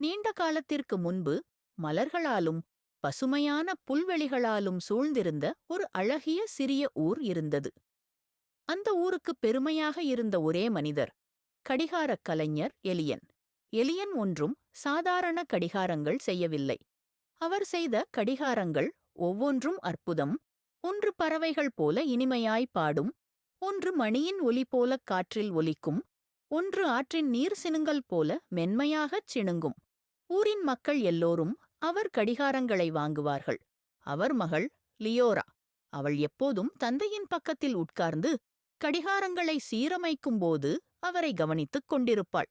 நீண்ட காலத்திற்கு முன்பு மலர்களாலும் பசுமையான புல்வெளிகளாலும் சூழ்ந்திருந்த ஒரு அழகிய சிறிய ஊர் இருந்தது. அந்த ஊருக்கு பெருமையாக இருந்த ஒரே மனிதர் கடிகாரக் கலைஞர் எலியன். எலியன் ஒன்றும் சாதாரண கடிகாரங்கள் செய்யவில்லை. அவர் செய்த கடிகாரங்கள் ஒவ்வொன்றும் அற்புதம் ஒன்று பறவைகள் போல இனிமையாய் பாடும் ஒன்று மணியின் ஒலி போலக் காற்றில் ஒலிக்கும் ஒன்று ஆற்றின் நீர் சினுங்கல் போல மென்மையாகச் சிணுங்கும். ஊரின் மக்கள் எல்லோரும் அவர் கடிகாரங்களை வாங்குவார்கள். அவர் மகள் லியோரா. அவள் எப்போதும் தந்தையின் பக்கத்தில் உட்கார்ந்து கடிகாரங்களை சீரமைக்கும்போது அவரை கவனித்துக் கொண்டிருப்பாள்.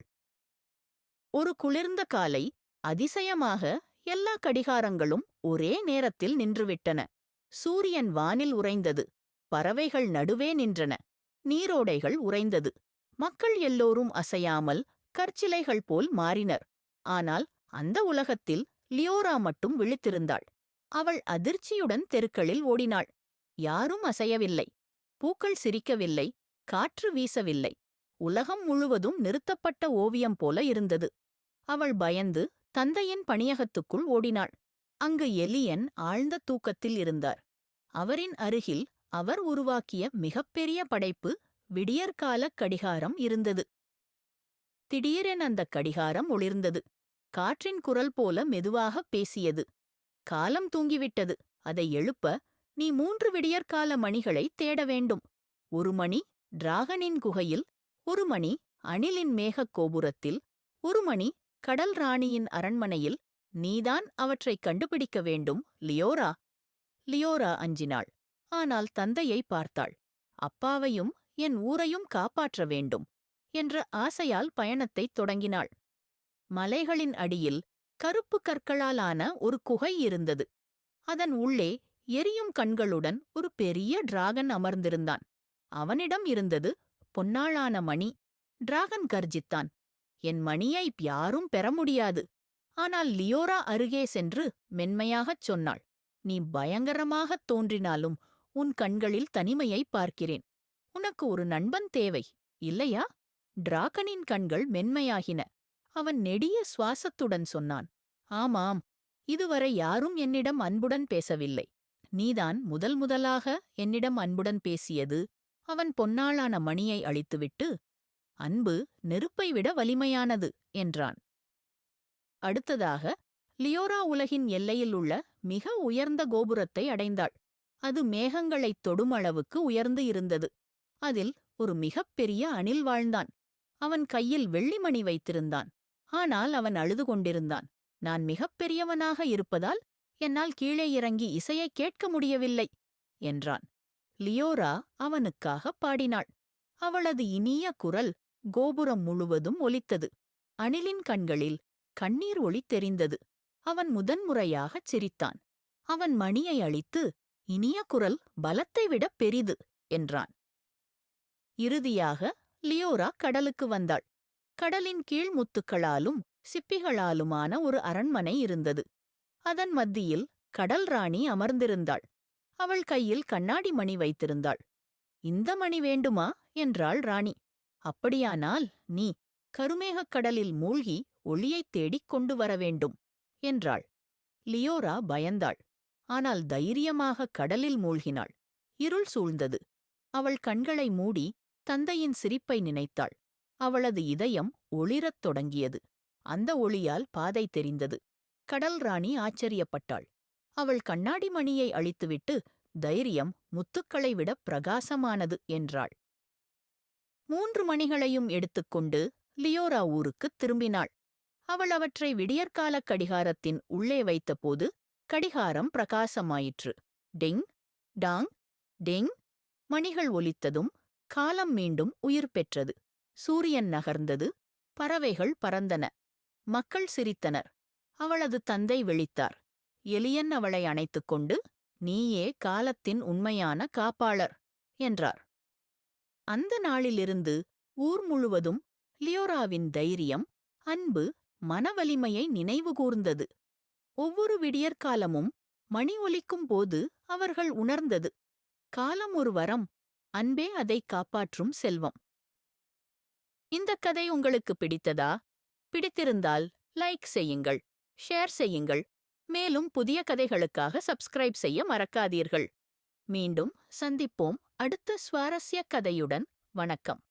ஒரு குளிர்ந்த காலை அதிசயமாக எல்லா கடிகாரங்களும் ஒரே நேரத்தில் நின்றுவிட்டன. சூரியன் வானில் உறைந்தது. பறவைகள் நடுவே நின்றன. நீரோடைகள் உறைந்தது. மக்கள் எல்லோரும் அசையாமல் கற்சிலைகள் போல் மாறினர். ஆனால் அந்த உலகத்தில் லியோரா மட்டும் விழித்திருந்தாள். அவள் அதிர்ச்சியுடன் தெருக்களில் ஓடினாள். யாரும் அசையவில்லை. பூக்கள் சிரிக்கவில்லை. காற்று வீசவில்லை. உலகம் முழுவதும் நிறுத்தப்பட்ட ஓவியம் போல இருந்தது. அவள் பயந்து தந்தையின் பணியகத்துக்குள் ஓடினாள். அங்கு எலியன் ஆழ்ந்த தூக்கத்தில் இருந்தார். அவரின் அருகில் அவர் உருவாக்கிய மிகப்பெரிய படைப்பு விடியற்காலக் கடிகாரம் இருந்தது. திடீரென அந்தக் கடிகாரம் ஒளிர்ந்தது. காற்றின் குரல் போல மெதுவாகப் பேசியது. காலம் தூங்கிவிட்டது. அதை எழுப்ப நீ மூன்று விடியற்கால மணிகளை தேட வேண்டும். ஒரு மணி டிராகனின் குகையில் ஒரு மணி அணிலின் மேகக் கோபுரத்தில் ஒரு மணி கடல் ராணியின் அரண்மனையில். நீதான் அவற்றைக் கண்டுபிடிக்க வேண்டும் லியோரா. லியோரா அஞ்சினாள். ஆனால் தந்தையை பார்த்தாள். அப்பாவையும் என் ஊரையும் காப்பாற்ற வேண்டும் என்ற ஆசையால் பயணத்தைத் தொடங்கினாள். மலைகளின் அடியில் கருப்பு கற்களாலான ஒரு குகை இருந்தது. அதன் உள்ளே எரியும் கண்களுடன் ஒரு பெரிய டிராகன் அமர்ந்திருந்தான். அவனிடம் இருந்தது பொன்னாளான மணி டிராகன் கர்ஜித்தான். என் மணியை யாரும் பெற முடியாது. ஆனால் லியோரா அருகே சென்று மென்மையாகச் சொன்னாள் நீ பயங்கரமாகத் தோன்றினாலும் உன் கண்களில் தனிமையை பார்க்கிறேன். உனக்கு ஒரு நண்பன் தேவை இல்லையா? டிராகனின் கண்கள் மென்மையாகின. அவன் நெடிய சுவாசத்துடன் சொன்னான் ஆமாம் இதுவரை யாரும் என்னிடம் அன்புடன் பேசவில்லை. நீதான் முதல் முதலாக என்னிடம் அன்புடன் பேசியது. அவன் பொன்னாளான மணியை அளித்துவிட்டு அன்பு நெருப்பை விட வலிமையானது என்றான். அடுத்ததாக லியோரா உலகின் எல்லையில் உள்ள மிக உயர்ந்த கோபுரத்தை அடைந்தாள். அது மேகங்களைத் தொடும் அளவுக்கு உயர்ந்து இருந்தது. அதில் ஒரு மிகப்பெரிய அணில் வாழ்ந்தான். அவன் கையில் வெள்ளிமணி வைத்திருந்தான். ஆனால் அவன் அழுது கொண்டிருந்தான். நான் மிகப்பெரியவனாக இருப்பதால் என்னால் கீழே இறங்கி இசையைக் கேட்க முடியவில்லை என்றான். லியோரா அவனுக்காக பாடினாள். அவளது இனிய குரல் கோபுரம் முழுவதும் ஒலித்தது. அணிலின் கண்களில் கண்ணீர் ஒளி தெரிந்தது. அவன் முதன்முறையாகச் சிரித்தான். அவன் மணியை அழித்து இனிய குரல் பலத்தை விட பெரிது என்றான். இறுதியாக லியோரா கடலுக்கு வந்தாள். கடலின் கீழ் முத்துக்களாலும் சிப்பிகளாலுமான ஒரு அரண்மனை இருந்தது. அதன் மத்தியில் கடல் ராணி அமர்ந்திருந்தாள். அவள் கையில் கண்ணாடி மணி வைத்திருந்தாள். இந்த மணி வேண்டுமா? என்றாள் ராணி. அப்படியானால் நீ கருமேகக் கடலில் மூழ்கி ஒளியைத் தேடிக் கொண்டு வர வேண்டும் என்றாள். லியோரா பயந்தாள். ஆனால் தைரியமாக கடலில் மூழ்கினாள். இருள் சூழ்ந்தது. அவள் கண்களை மூடி தந்தையின் சிரிப்பை நினைத்தாள். அவளது இதயம் ஒளிரத் தொடங்கியது. அந்த ஒளியால் பாதை தெரிந்தது. கடல் ராணி ஆச்சரியப்பட்டாள். அவள் கண்ணாடி மணியை அழித்துவிட்டு தைரியம் முத்துக்களை விட பிரகாசமானது என்றாள். மூன்று மணிகளையும் எடுத்துக்கொண்டு லியோரா ஊருக்குத் திரும்பினாள். அவள் அவற்றை விடியற்காலக் கடிகாரத்தின் உள்ளே வைத்தபோது கடிகாரம் பிரகாசமாயிற்று. டிங் டாங் டிங் மணிகள் ஒலித்ததும் காலம் மீண்டும் உயிர் பெற்றது. சூரியன் நகர்ந்தது பறவைகள் பறந்தன. மக்கள் சிரித்தனர். அவளது தந்தை விழித்தார். எலியன் அவளை அணைத்துக் கொண்டு நீயே காலத்தின் உண்மையான காப்பாளர் என்றார். அந்த நாளிலிருந்து ஊர் முழுவதும் லியோராவின் தைரியம் அன்பு மனவலிமையை நினைவுகூர்ந்தது ஒவ்வொரு விடியற்காலமும் மணி ஒலிக்கும் போது அவர்கள் உணர்ந்தது. காலம் ஒரு வரம் அன்பே அதை காப்பாற்றும் செல்வம். இந்த கதை உங்களுக்கு பிடித்ததா? பிடித்திருந்தால் லைக் செய்யுங்கள் ஷேர் செய்யுங்கள். மேலும் புதிய கதைகளுக்காக சப்ஸ்கிரைப் செய்ய மறக்காதீர்கள். மீண்டும் சந்திப்போம் அடுத்த சுவாரஸ்ய கதையுடன். வணக்கம்.